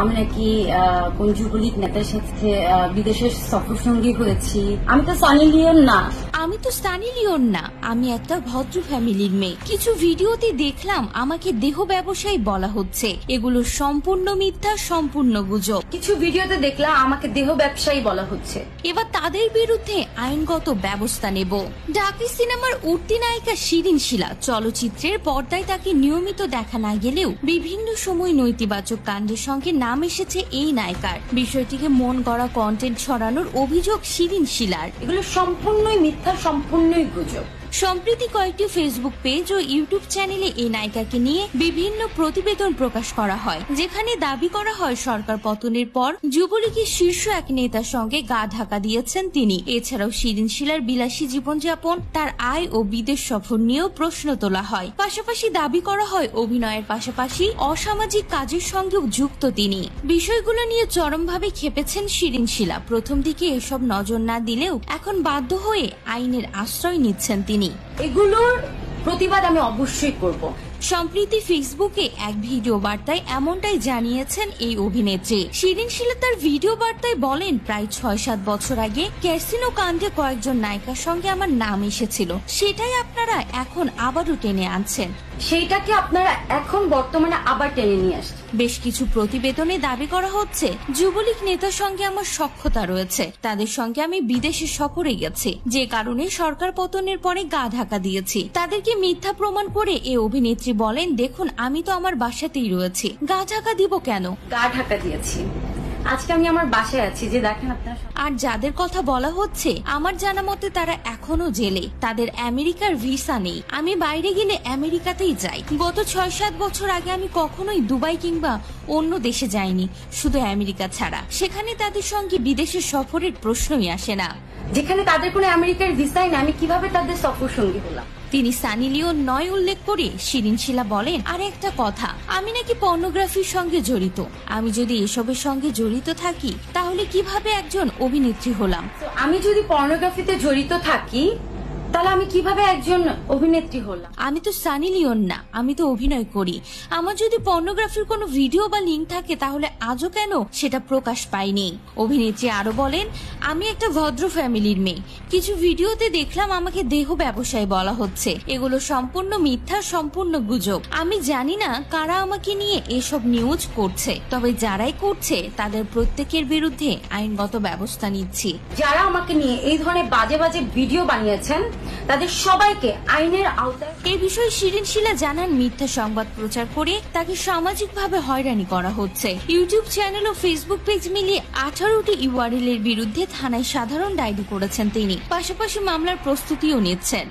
আমি কি কোন যুবলীগ নেতার সাথে বিদেশের সফর সঙ্গী হয়েছি। আমি তো সানি লিওন না। আমি তো সানি লিওন না। আমি একটা ভদ্র ফ্যামিলির মেয়ে। কিছু ভিডিওতে দেখলাম আমাকে দেহ ব্যবসায়ী বলা হচ্ছে। এগুলো সম্পূর্ণ মিথ্যা, সম্পূর্ণ গুজব। কিছু ভিডিওতে দেখলাম আমাকে দেহ ব্যবসায়ী বলা হচ্ছে। এবার তাদের বিরুদ্ধে আইনগত ব্যবস্থা নেব। ডাকি সিনেমার উঠতি নায়িকা শিরিন শিলা। চলচ্চিত্রের পর্দায় তাকে নিয়মিত দেখা না গেলেও বিভিন্ন সময় নৈতিবাচক কাণ্ডের সঙ্গে নাম এসেছে এই নায়িকার। বিষয়টিকে মন গড়া কন্টেন্ট ছড়ানোর অভিযোগ শিরিন শিলার। এগুলো সম্পূর্ণই মিথ্যা সম্পূর্ণই গুজব। সম্প্রতি কয়েকটি ফেসবুক পেজ ও ইউটিউব চ্যানেলে এই নায়িকাকে নিয়ে বিভিন্ন প্রতিবেদন প্রকাশ করা হয়, যেখানে দাবি করা হয় সরকার পতনের পর যুবলীগের শীর্ষ এক নেতার সঙ্গে গা ঢাকা দিয়েছেন তিনি। এছাড়াও শিরিন শিলার বিলাসী জীবনযাপন, তার আয় ও বিদেশ সফর নিয়েও প্রশ্ন তোলা হয়। পাশাপাশি দাবি করা হয় অভিনয়ের পাশাপাশি অসামাজিক কাজের সঙ্গেও যুক্ত তিনি। বিষয়গুলো নিয়ে চরমভাবে খেপেছেন শিরিন শিলা। প্রথম দিকে এসব নজর না দিলেও এখন বাধ্য হয়ে আইনের আশ্রয় নিচ্ছেন তিনি। এগুলোর প্রতিবাদ আমি অবশ্যই করব। সম্প্রীতি ফেসবুকে এক ভিডিও বার্তায় এমনটাই জানিয়েছেন এই অভিনেত্রী। শিরিন শিলা তার ভিডিও বার্তায় বলেন, প্রায় ছয় সাত বছর আগে ক্যাসিনো কাণ্ডে কয়েকজন নায়িকার সঙ্গে আমার নাম এসেছিল। সেটাই আপনারা এখন আবারও টেনে আনছেন। সেইটাকে আপনারা এখন বর্তমানে আবার টেনে নিয়ে আসছেন। বেশ কিছু প্রতিবেদনে দাবি করা হচ্ছে যুবলীগ নেতার সঙ্গে আমার সক্ষতা রয়েছে। তাদের সঙ্গে আমি বিদেশে সফরে গেছি। যে কারণে সরকার পতনের পরে গা ঢাকা দিয়েছি। তাদেরকে মিথ্যা প্রমাণ করে এ অভিনেত্রী বলেন দেখুন আমি তো আমার বাসাতেই রয়েছি। গা ঢাকা দিব কেন? গা ঢাকা দিয়েছি। আজকে আমি আমার বাসায় আছি যে দেখেন আপনারা আর যাদের কথা বলা হচ্ছে আমার জানা মতে তারা এখনও জেলে। তাদের আমেরিকার ভিসা নেই। আমি বাইরে গেলে আমেরিকাতেই যাই। গত ছয় সাত বছর আগে আমি কখনোই দুবাই কিংবা অন্য দেশে যাইনি শুধু আমেরিকা ছাড়া। সেখানে তাদের সঙ্গে বিদেশে সফরের প্রশ্নই আসে না। যেখানে তাদের কোনো আমেরিকার ভিসাই না আমি কীভাবে তাদের সফর সঙ্গী হলাম? তিনি সানি লিওন নয় উল্লেখ করে শিরিন শিলা বলেন, আর একটা কথা, আমি নাকি পর্নোগ্রাফির সঙ্গে জড়িত। আমি যদি এসবের সঙ্গে জড়িত থাকি, তাহলে কীভাবে একজন অভিনেত্রী হলাম? আমি যদি পর্নোগ্রাফিতে জড়িত থাকি তাহলে আমি কীভাবে একজন অভিনেত্রী হলাম? আমি তো সানি লিওন না আমি তো অভিনয় করি। আমার যদি পর্নোগ্রাফির কোনো ভিডিও বা লিঙ্ক থাকে তাহলে আজও কেন সেটা প্রকাশ পায়নি অভিনেত্রী আরও বলেন আমি একটা ভদ্র ফ্যামিলির মেয়ে। কিছু ভিডিওতে দেখলাম আমাকে দেহ ব্যবসায়ী বলা হচ্ছে। এগুলো সম্পূর্ণ মিথ্যা সম্পূর্ণ গুজব। আমি জানি না কারা আমাকে নিয়ে এসব নিউজ করছে তবে যারাই করছে তাদের প্রত্যেকের বিরুদ্ধে আইনগত ব্যবস্থা নিচ্ছি। যারা আমাকে নিয়ে এই ধরনের বাজে বাজে ভিডিও বানিয়েছেন তাদের সবাইকে আইনের আওতায় এ বিষয়ে শিরিন শিলা জানান, মিথ্যা সংবাদ প্রচার করে তাকে সামাজিকভাবে হয়রানি করা হচ্ছে। ইউটিউব চ্যানেল ও ফেসবুক পেজ মিলিয়ে আঠারোটি ইউআরএল এর বিরুদ্ধে থানায় সাধারণ ডায়েরি করেছেন তিনি। পাশাপাশি মামলার প্রস্তুতিও নিচ্ছেন।